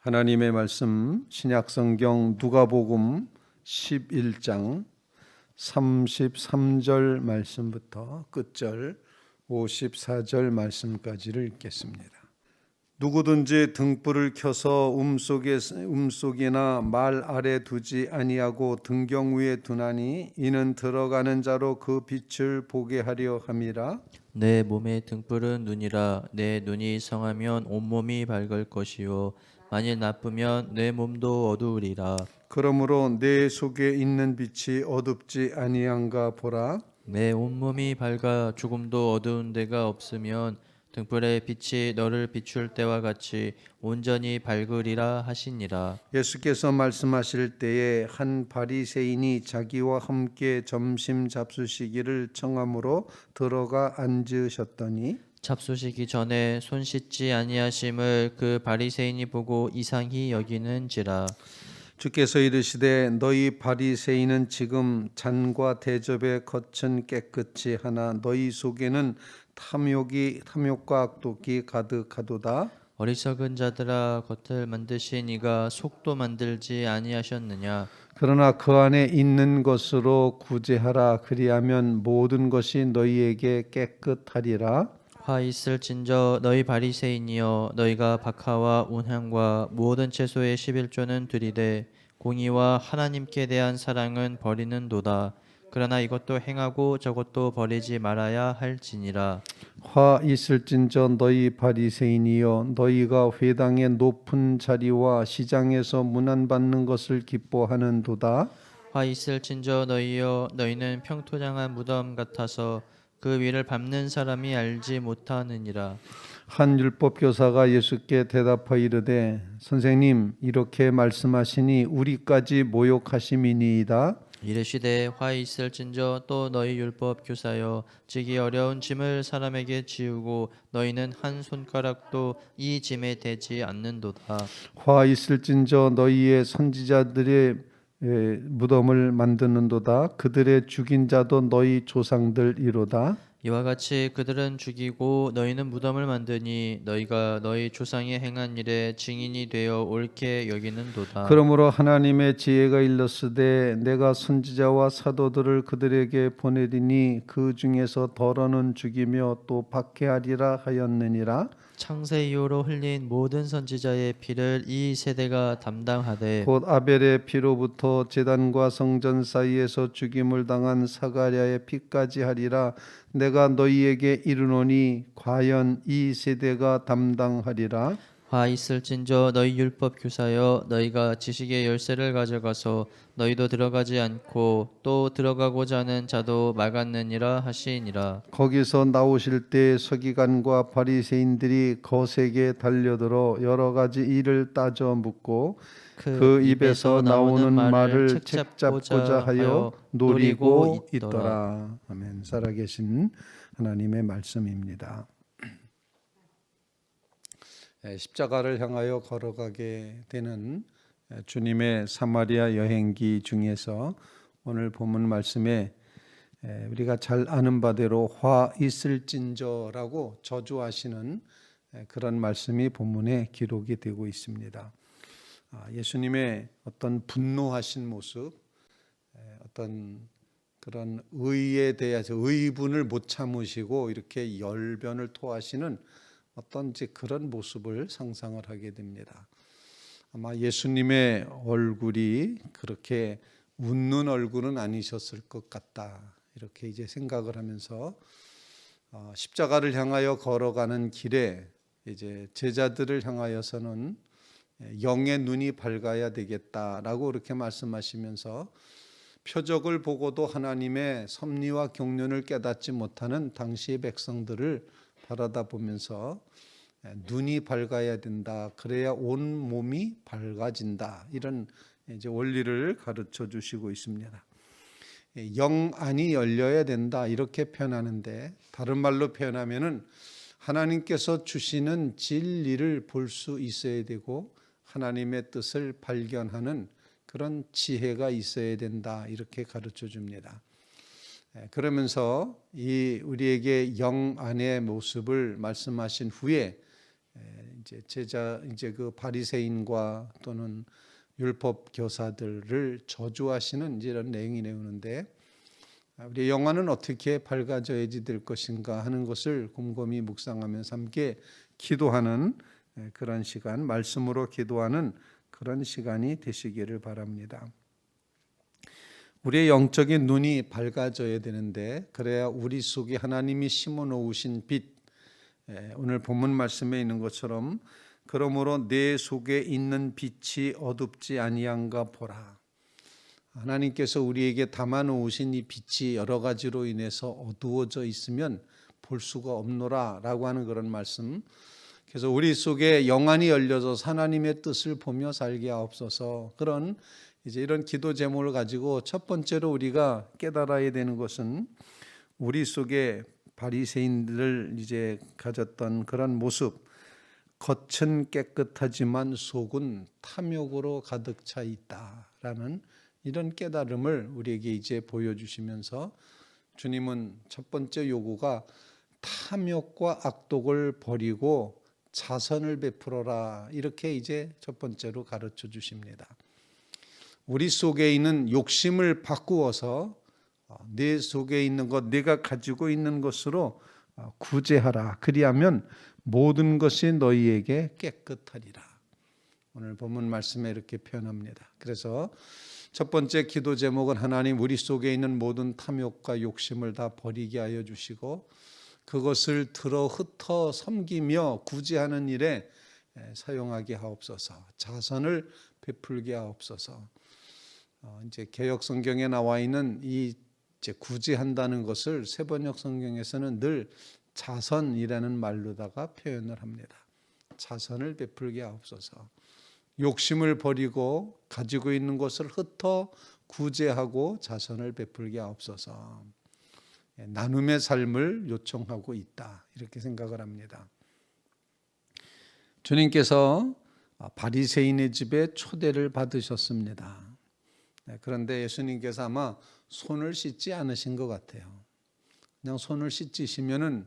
하나님의 말씀 신약 성경 누가복음 11장 33절 말씀부터 끝절 54절 말씀까지를 읽겠습니다. 누구든지 등불을 켜서 음속에 음속이나 말 아래 두지 아니하고 등경 위에 두나니 이는 들어가는 자로 그 빛을 보게 하려 함이라. 내 몸의 등불은 눈이라. 내 눈이 성하면 온 몸이 밝을 것이요 만일 나쁘면 내 몸도 어두우리라. 그러므로 내 속에 있는 빛이 어둡지 아니한가 보라. 내 온몸이 밝아 죽음도 어두운 데가 없으면 등불의 빛이 너를 비출 때와 같이 온전히 밝으리라 하시니라. 예수께서 말씀하실 때에 한 바리새인이 자기와 함께 점심 잡수시기를 청함으로 들어가 앉으셨더니 잡수시기 전에 손 씻지 아니하심을 그 바리새인이 보고 이상히 여기는지라. 주께서 이르시되 너희 바리새인은 지금 잔과 대접의 겉은 깨끗이 하나 너희 속에는 탐욕이 탐욕과 악독이 가득하도다. 어리석은 자들아 겉을 만드신 이가 속도 만들지 아니하셨느냐? 그러나 그 안에 있는 것으로 구제하라. 그리하면 모든 것이 너희에게 깨끗하리라 화 있을진저 너희 바리새인이여 너희가 박하와 운향과 모든 채소의 11조는 들이되 공의와 하나님께 대한 사랑은 버리는도다. 그러나 이것도 행하고 저것도 버리지 말아야 할지니라. 화 있을진저 너희 바리새인이여 너희가 회당의 높은 자리와 시장에서 문안받는 것을 기뻐하는도다. 화 있을진저 너희여 너희는 평토장한 무덤 같아서 그 위를 밟는 사람이 알지 못하느니라. 한 율법 교사가 예수께 대답하여 이르되 선생님 이렇게 말씀하시니 우리까지 모욕하심이니이다. 이르시되 화 있을진저 또 너희 율법 교사여 지기 어려운 짐을 사람에게 지우고 너희는 한 손가락도 이 짐에 대지 않는도다. 화 있을진저 너희의 선지자들의 에, 무덤을 만드는도다. 그들의 죽인 자도 너희 조상들이로다. 이와 같이 그들은 죽이고 너희는 무덤을 만드니 너희가 너희 조상이 행한 일에 증인이 되어 옳게 여기는도다. 그러므로 하나님의 지혜가 일렀으되 내가 선지자와 사도들을 그들에게 보내리니 그 중에서 덜어는 죽이며 또 박해하리라 하였느니라 창세 이후로 흘린 모든 선지자의 피를 이 세대가 담당하되 곧 아벨의 피로부터 제단과 성전 사이에서 죽임을 당한 사가랴의 피까지 하리라. 내가 너희에게 이르노니 과연 이 세대가 담당하리라 화 있을진저 너희 율법 교사여 너희가 지식의 열쇠를 가져가서 너희도 들어가지 않고 또 들어가고자 하는 자도 막았느니라 하시니라 거기서 나오실 때 서기관과 바리새인들이 거세게 달려들어 여러 가지 일을 따져 묻고 그 입에서 나오는 말을 책잡고자 하여 노리고 있더라. 아멘. 살아계신 하나님의 말씀입니다. 예, 십자가를 향하여 걸어가게 되는 예, 주님의 사마리아 여행기 중에서 오늘 본문 말씀에 예, 우리가 잘 아는 바대로 화 있을진저라고 저주하시는 예, 그런 말씀이 본문에 기록이 되고 있습니다. 아, 예수님의 어떤 분노하신 모습, 예, 어떤 그런 의에 대해서 의분을 못 참으시고 이렇게 열변을 토하시는 어떤 이제 그런 모습을 상상을 하게 됩니다. 아마 예수님의 얼굴이 그렇게 웃는 얼굴은 아니셨을 것 같다. 이렇게 이제 생각을 하면서 어, 십자가를 향하여 걸어가는 길에 이제 제자들을 향하여서는 영의 눈이 밝아야 되겠다라고 그렇게 말씀하시면서 표적을 보고도 하나님의 섭리와 경륜을 깨닫지 못하는 당시의 백성들을 바라다 보면서 눈이 밝아야 된다. 그래야 온 몸이 밝아진다. 이런 이제 원리를 가르쳐 주시고 있습니다. 영 안이 열려야 된다. 이렇게 표현하는데 다른 말로 표현하면은 하나님께서 주시는 진리를 볼 수 있어야 되고 하나님의 뜻을 발견하는 그런 지혜가 있어야 된다. 이렇게 가르쳐 줍니다. 예, 그러면서 이 우리에게 영 안의 모습을 말씀하신 후에 예, 이제 제자 이제 그 바리새인과 또는 율법 교사들을 저주하시는 이런 내용이 나오는데 아, 우리 영화는 어떻게 밝아져야지 될 것인가 하는 것을 곰곰이 묵상하면서 함께 기도하는 예, 그런 시간, 말씀으로 기도하는 그런 시간이 되시기를 바랍니다. 우리의 영적인 눈이 밝아져야 되는데 그래야 우리 속에 하나님이 심어 놓으신 빛 예, 오늘 본문 말씀에 있는 것처럼 그러므로 내 속에 있는 빛이 어둡지 아니한가 보라. 하나님께서 우리에게 담아 놓으신 이 빛이 여러 가지로 인해서 어두워져 있으면 볼 수가 없노라라고 하는 그런 말씀. 그래서 우리 속에 영안이 열려서 하나님의 뜻을 보며 살게 하옵소서. 그런 이제 이런 기도 제목을 가지고 첫 번째로 우리가 깨달아야 되는 것은 우리 속에 바리새인들을 이제 가졌던 그런 모습 겉은 깨끗하지만 속은 탐욕으로 가득 차 있다라는 이런 깨달음을 우리에게 이제 보여주시면서 주님은 첫 번째 요구가 탐욕과 악독을 버리고 자선을 베풀어라 이렇게 이제 첫 번째로 가르쳐 주십니다. 우리 속에 있는 욕심을 바꾸어서 어, 내 속에 있는 것, 내가 가지고 있는 것으로 어, 구제하라. 그리하면 모든 것이 너희에게 깨끗하리라. 오늘 본문 말씀에 이렇게 표현합니다. 그래서 첫 번째 기도 제목은 하나님 우리 속에 있는 모든 탐욕과 욕심을 다 버리게 하여 주시고 그것을 들어 흩어 섬기며 구제하는 일에 에, 사용하게 하옵소서. 자선을 베풀게 하옵소서. 어, 이제 개혁 성경에 나와 있는 이 이제 구제한다는 것을 세번역 성경에서는 늘 자선이라는 말로다가 표현을 합니다. 자선을 베풀게 하옵소서. 욕심을 버리고 가지고 있는 것을 흩어 구제하고 자선을 베풀게 하옵소서. 예, 나눔의 삶을 요청하고 있다. 이렇게 생각을 합니다. 주님께서 바리새인의 집에 초대를 받으셨습니다. 네, 그런데 예수님께서 아마 손을 씻지 않으신 것 같아요. 그냥 손을 씻으시면은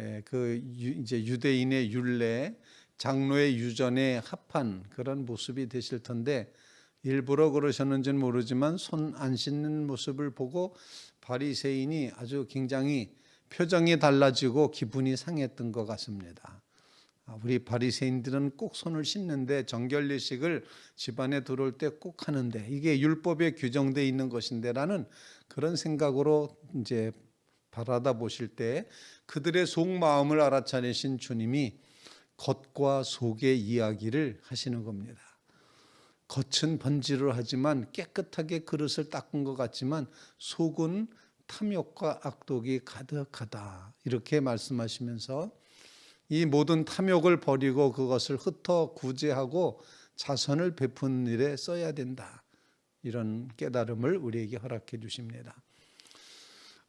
예, 그 유- 이제 유대인의 율례, 장로의 유전에 합한 그런 모습이 되실 텐데 일부러 그러셨는지는 모르지만 손 안 씻는 모습을 보고 바리새인이 아주 굉장히 표정이 달라지고 기분이 상했던 것 같습니다. 아, 우리 바리새인들은 꼭 손을 씻는데 정결 예식을 집안에 들어올 때 꼭 하는데 이게 율법에 규정돼 있는 것인데라는 그런 생각으로 이제 바라다 보실 때 그들의 속마음을 알아차리신 주님이 겉과 속의 이야기를 하시는 겁니다. 겉은 번지를 하지만 깨끗하게 그릇을 닦은 것 같지만 속은 탐욕과 악독이 가득하다. 이렇게 말씀하시면서 이 모든 탐욕을 버리고 그것을 흩어 구제하고 자선을 베푸는 일에 써야 된다. 이런 깨달음을 우리에게 허락해 주십니다.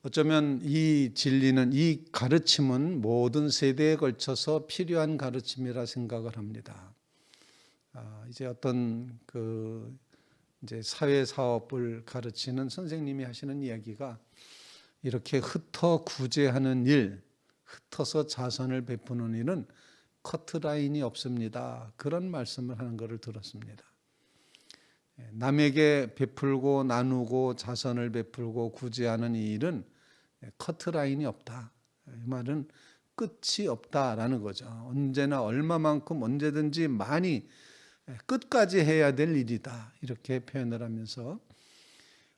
어쩌면 이 진리는 이 가르침은 모든 세대에 걸쳐서 필요한 가르침이라 생각을 합니다. 아, 이제 어떤 그 이제 사회 사업을 가르치는 선생님이 하시는 이야기가 이렇게 흩어 구제하는 일, 흩어서 자선을 베푸는 일은 커트라인이 없습니다. 그런 말씀을 하는 것을 들었습니다. 예, 남에게 베풀고 나누고 자선을 베풀고 구제하는 이 일은 커트라인이 없다. 이 말은 끝이 없다라는 거죠. 언제나 얼마만큼 언제든지 많이 끝까지 해야 될 일이다. 이렇게 표현을 하면서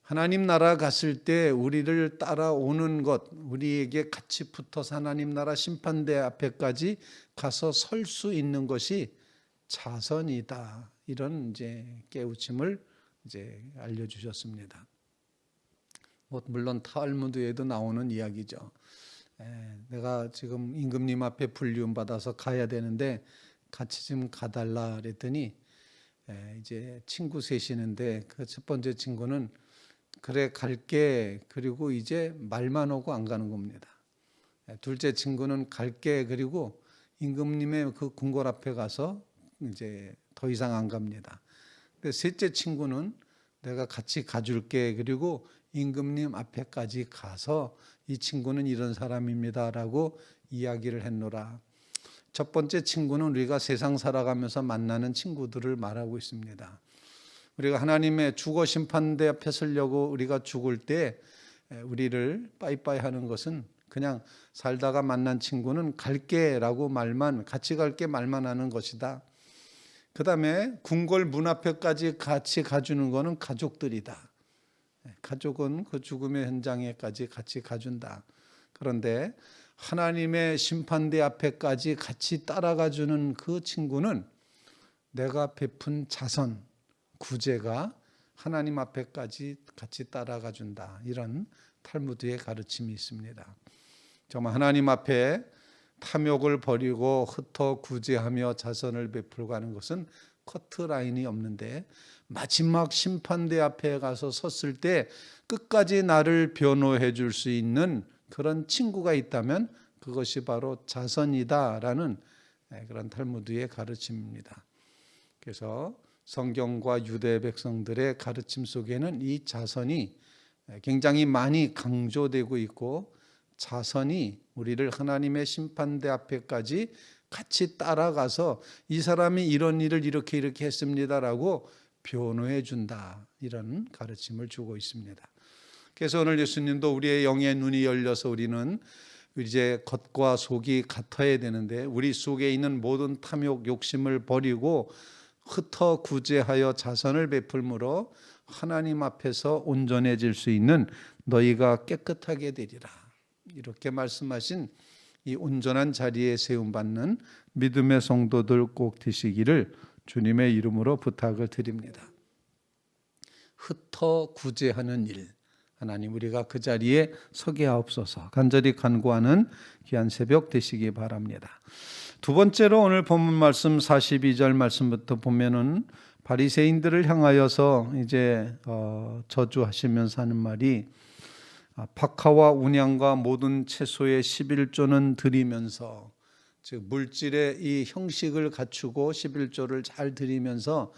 하나님 나라 갔을 때 우리를 따라오는 것, 우리에게 같이 붙어서 하나님 나라 심판대 앞에까지 가서 설 수 있는 것이 자선이다. 이런 이제 깨우침을 이제 알려주셨습니다. 뭐 물론 탈무드에도 나오는 이야기죠. 에, 내가 지금 임금님 앞에 불리움 받아서 가야 되는데 같이 좀 가달라 그랬더니 에, 이제 친구 셋이는데 그 첫 번째 친구는 그래 갈게 그리고 이제 말만 오고 안 가는 겁니다. 에, 둘째 친구는 갈게 그리고 임금님의 그 궁궐 앞에 가서 이제 더 이상 안 갑니다. 근데 셋째 친구는 내가 같이 가줄게 그리고 임금님 앞에까지 가서 이 친구는 이런 사람입니다라고 이야기를 했노라. 첫 번째 친구는 우리가 세상 살아가면서 만나는 친구들을 말하고 있습니다. 우리가 하나님의 주거 심판대 앞에 서려고 우리가 죽을 때 우리를 빠이빠이 하는 것은 그냥 살다가 만난 친구는 갈게라고 말만 같이 갈게 말만 하는 것이다. 그다음에 궁궐 문 앞에까지 같이 가주는 거는 가족들이다. 가족은 그 죽음의 현장에까지 같이 가준다. 그런데 하나님의 심판대 앞에까지 같이 따라가 주는 그 친구는 내가 베푼 자선, 구제가 하나님 앞에까지 같이 따라가 준다. 이런 탈무드의 가르침이 있습니다. 정말 하나님 앞에 탐욕을 버리고 흩어 구제하며 자선을 베풀고 하는 것은 커트 라인이 없는데 마지막 심판대 앞에 가서 섰을 때 끝까지 나를 변호해 줄 수 있는 그런 친구가 있다면 그것이 바로 자선이다라는 그런 탈무드의 가르침입니다. 그래서 성경과 유대 백성들의 가르침 속에는 이 자선이 굉장히 많이 강조되고 있고 자선이 우리를 하나님의 심판대 앞에까지 같이 따라가서 이 사람이 이런 일을 이렇게 이렇게 했습니다라고 변호해 준다 이런 가르침을 주고 있습니다. 그래서 오늘 예수님도 우리의 영의 눈이 열려서 우리는 이제 겉과 속이 같아야 되는데 우리 속에 있는 모든 탐욕 욕심을 버리고 흩어 구제하여 자선을 베풀므로 하나님 앞에서 온전해질 수 있는 너희가 깨끗하게 되리라. 이렇게 말씀하신 이 온전한 자리에 세움 받는 믿음의 성도들 꼭 되시기를 주님의 이름으로 부탁을 드립니다. 흩어 구제하는 일 하나님 우리가 그 자리에 서게 하옵소서 간절히 간구하는 귀한 새벽 되시기 바랍니다. 두 번째로 오늘 본문 말씀 42절 말씀부터 보면은 바리새인들을 향하여서 이제 어, 저주하시면서 하는 말이 아, 박하와 운양과 모든 채소의 11조는 드리면서 즉 물질의 이 형식을 갖추고 11조를 잘 드리면서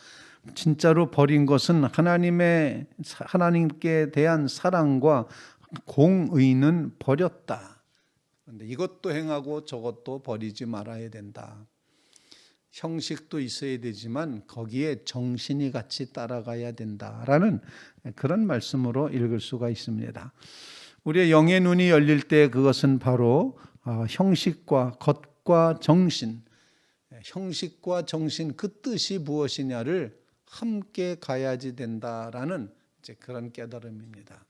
진짜로 버린 것은 하나님의 하나님께 대한 사랑과 공의는 버렸다. 그런데 이것도 행하고 저것도 버리지 말아야 된다. 형식도 있어야 되지만 거기에 정신이 같이 따라가야 된다라는 그런 말씀으로 읽을 수가 있습니다. 우리의 영의 눈이 열릴 때 그것은 바로 어, 형식과 겉과 정신, 형식과 정신 그 뜻이 무엇이냐를 함께 가야지 된다라는 그런 깨달음입니다.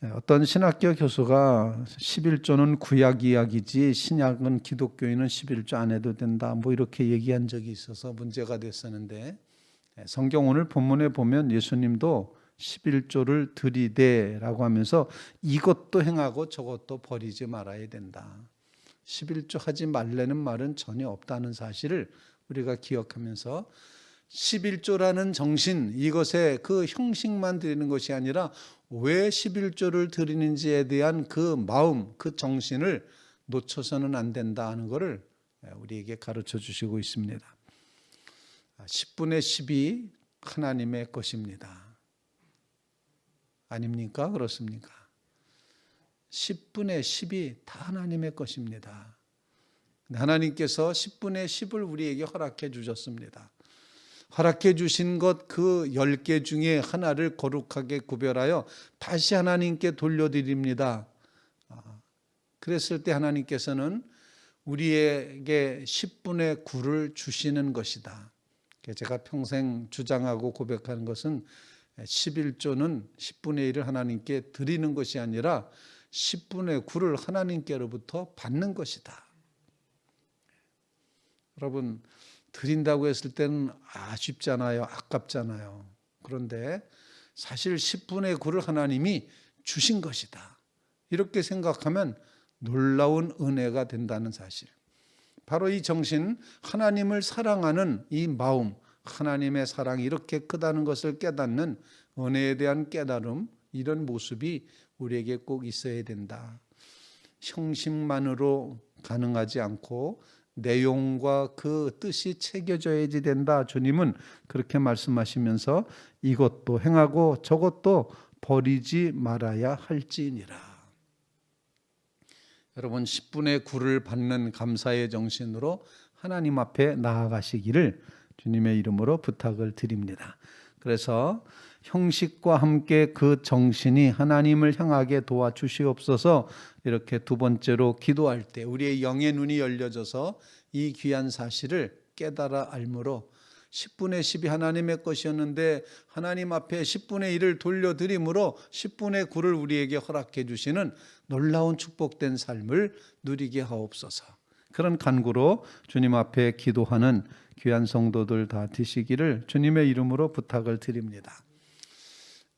네, 어떤 신학교 교수가 11조는 구약 이야기지 신약은 기독교인은 11조 안 해도 된다. 뭐 이렇게 얘기한 적이 있어서 문제가 됐었는데 네, 성경 오늘 본문에 보면 예수님도 11조를 드리되라고 하면서 이것도 행하고 저것도 버리지 말아야 된다. 11조 하지 말라는 말은 전혀 없다는 사실을 우리가 기억하면서 11조라는 정신 이것에 그 형식만 드리는 것이 아니라 왜 11조를 드리는지에 대한 그 마음 그 정신을 놓쳐서는 안 된다 하는 것을 우리에게 가르쳐 주시고 있습니다. 10분의 10이 하나님의 것입니다. 아닙니까? 그렇습니까? 10분의 10이 다 하나님의 것입니다. 하나님께서 10분의 10을 우리에게 허락해 주셨습니다. 허락해 주신 것그 10개 중에 하나를 거룩하게 구별하여 다시 하나님께 돌려드립니다. 아, 그랬을 때 하나님께서는 우리에게 10분의 9를 주시는 것이다. 제가 평생 주장하고 고백하는 것은 11조는 10분의 1을 하나님께 드리는 것이 아니라 10분의 9를 하나님께로부터 받는 것이다. 여러분, 드린다고 했을 때는 아쉽잖아요. 아깝잖아요. 그런데 사실 10분의 9를 하나님이 주신 것이다. 이렇게 생각하면 놀라운 은혜가 된다는 사실. 바로 이 정신, 하나님을 사랑하는 이 마음, 하나님의 사랑이 이렇게 크다는 것을 깨닫는 은혜에 대한 깨달음, 이런 모습이 우리에게 꼭 있어야 된다. 형식만으로 가능하지 않고 내용과 그 뜻이 새겨져야지 된다. 주님은 그렇게 말씀하시면서 이것도 행하고 저것도 버리지 말아야 할지니라. 여러분 10분의 9를 받는 감사의 정신으로 하나님 앞에 나아가시기를 주님의 이름으로 부탁을 드립니다. 그래서 형식과 함께 그 정신이 하나님을 향하게 도와주시옵소서 이렇게 두 번째로 기도할 때 우리의 영의 눈이 열려져서 이 귀한 사실을 깨달아 알므로 10분의 10이 하나님의 것이었는데 하나님 앞에 10분의 1을 돌려드림으로 10분의 9를 우리에게 허락해 주시는 놀라운 축복된 삶을 누리게 하옵소서. 그런 간구로 주님 앞에 기도하는 귀한 성도들 다 되시기를 주님의 이름으로 부탁을 드립니다.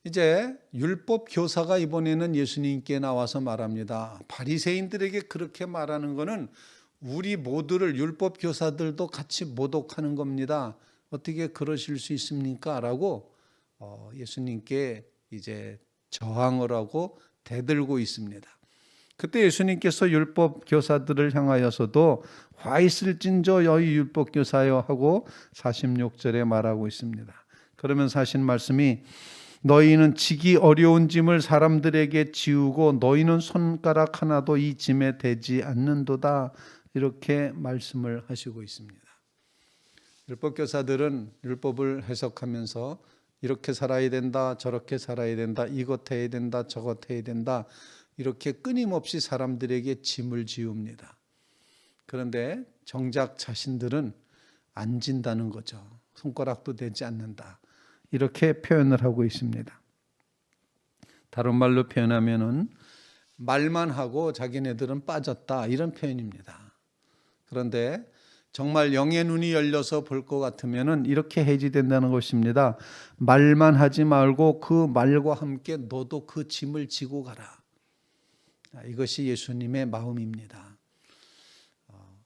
이제 율법 교사가 이번에는 예수님께 나와서 말합니다. 바리새인들에게 그렇게 말하는 것은 우리 모두를 율법 교사들도 같이 모독하는 겁니다. 어떻게 그러실 수 있습니까? 라고 어, 예수님께 이제 저항을 하고 대들고 있습니다. 그때 예수님께서 율법 교사들을 향하여서도 화 있을진저 여희 율법 교사여 하고 46절에 말하고 있습니다. 그러면서 하신 말씀이 너희는 지기 어려운 짐을 사람들에게 지우고 너희는 손가락 하나도 이 짐에 대지 않는도다 이렇게 말씀을 하시고 있습니다. 율법 교사들은 율법을 해석하면서 이렇게 살아야 된다, 저렇게 살아야 된다, 이것 해야 된다, 저것 해야 된다 이렇게 끊임없이 사람들에게 짐을 지웁니다. 그런데 정작 자신들은 안 진다는 거죠. 손가락도 되지 않는다. 이렇게 표현을 하고 있습니다. 다른 말로 표현하면은 말만 하고 자기네들은 빠졌다 이런 표현입니다. 그런데 정말 영의 눈이 열려서 볼 것 같으면은 이렇게 해지된다는 것입니다. 말만 하지 말고 그 말과 함께 너도 그 짐을 지고 가라. 이것이 예수님의 마음입니다. 어,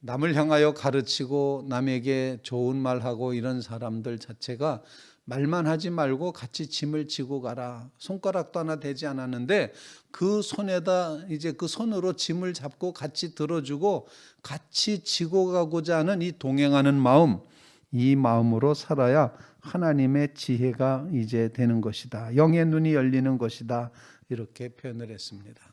남을 향하여 가르치고 남에게 좋은 말하고 이런 사람들 자체가 말만 하지 말고 같이 짐을 지고 가라. 손가락도 하나 되지 않았는데 그 손에다 이제 그 손으로 짐을 잡고 같이 들어주고 같이 지고 가고자 하는 이 동행하는 마음, 이 마음으로 살아야 하나님의 지혜가 이제 되는 것이다. 영의 눈이 열리는 것이다. 이렇게 표현을 했습니다.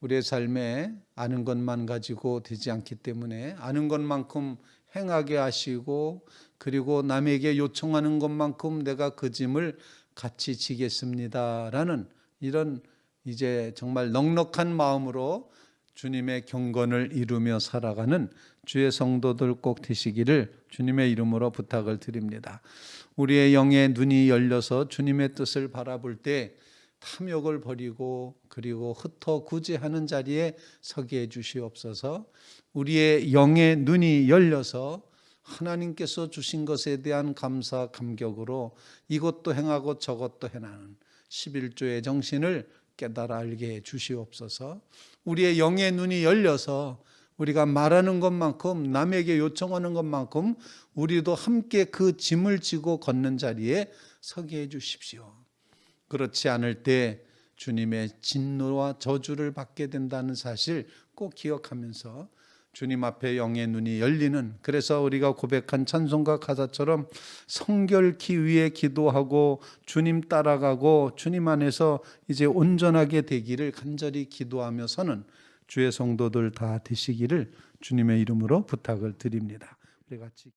우리의 삶에 아는 것만 가지고 되지 않기 때문에 아는 것만큼 행하게 하시고 그리고 남에게 요청하는 것만큼 내가 그 짐을 같이 지겠습니다라는 이런 이제 정말 넉넉한 마음으로 주님의 경건을 이루며 살아가는 주의 성도들 꼭 되시기를 주님의 이름으로 부탁을 드립니다. 우리의 영의 눈이 열려서 주님의 뜻을 바라볼 때 탐욕을 버리고 그리고 흩어 구제하는 자리에 서게 해 주시옵소서. 우리의 영의 눈이 열려서 하나님께서 주신 것에 대한 감사 감격으로 이것도 행하고 저것도 해나는 11조의 정신을 깨달아 알게 해 주시옵소서. 우리의 영의 눈이 열려서 우리가 말하는 것만큼 남에게 요청하는 것만큼 우리도 함께 그 짐을 지고 걷는 자리에 서게 해 주십시오. 그렇지 않을 때 주님의 진노와 저주를 받게 된다는 사실 꼭 기억하면서 주님 앞에 영의 눈이 열리는 그래서 우리가 고백한 찬송가 가사처럼 성결키 위해 기도하고 주님 따라가고 주님 안에서 이제 온전하게 되기를 간절히 기도하며 서는 주의 성도들 다 되시기를 주님의 이름으로 부탁을 드립니다. 우리 같이